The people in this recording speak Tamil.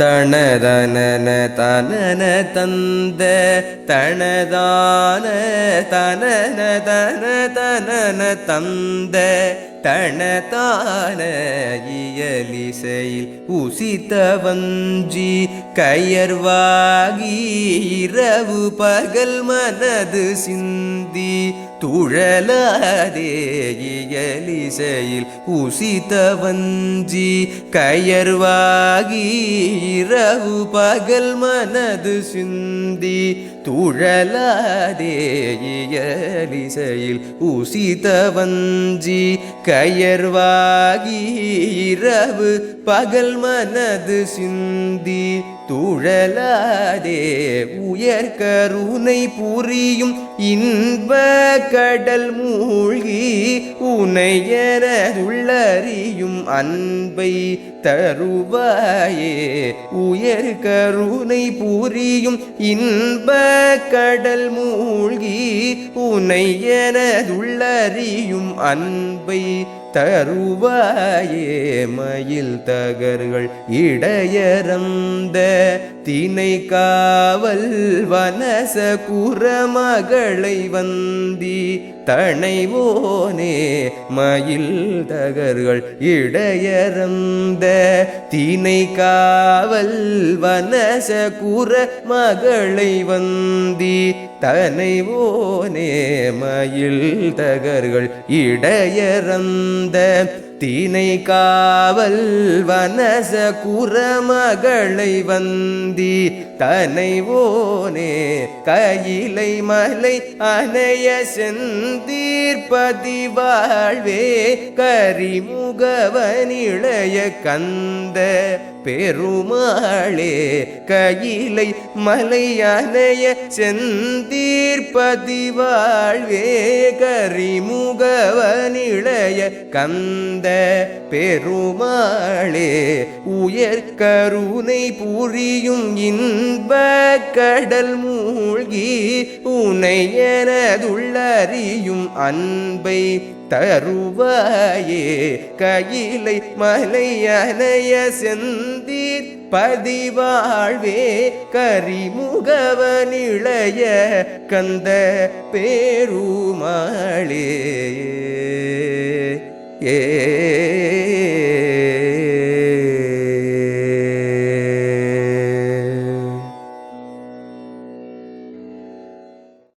தனதன தனன தந்த தனதான தனன தன தனன தந்த தனதான இயலிசையில் உசித்த வஞ்சி கயர்வாகி இரவு பகல் மனது சிந்தி துழலாதே இயலிசையில் உசித்த வஞ்சி கயர்வாகி இரவு பகல் மனது சிந்தி துழலாதே இயலிசையில் உசித வஞ்சி கயர்வாகி இரவு பகல் மனது சிந்தி துழலாதே உயர் கருணை புரியும் இன்ப கடல் மூழ்கி உனையரதுள்ளறியும் அன்பை தருவாயே. உயர் கருணை புரியும் இன்ப கடல் மூழ்கி உனையரதுள்ளறியும் அன்பை தருவாயே மயில் தகர்கள் இடையறந்த தினை காவல் வனச குரமகளை வந்தி தனைவோனே மயில் தகர்கள் இடையறந்த தீனை காவல் வனச குர மகளை வந்தி. தனைவோனே மயில் தகர்கள் இடையறந்த தீனை காவல் வனச குரமகளை வந்தி தனைவோனே கையிலை மலை அணைய செந்தீர்பதி வாழ்வே கரிமுகவனிளைய கந்த. பெருமாளே கையிலை மலை செந்தீர்பதிவாழ்வே செந்தீர்பதி கரிமுகவனிளைய கந்த பெருமாளே உயர் கருணை புரியும் இன்ப கடல் மூழ்கி உனையனதுள்ளறியும் அன்பை தருவாயே. கையிலை மலையனைய செந்தீர். பதிவாழ்வே கரிமுகவனிளைய கந்த பேருமாளே. ஏ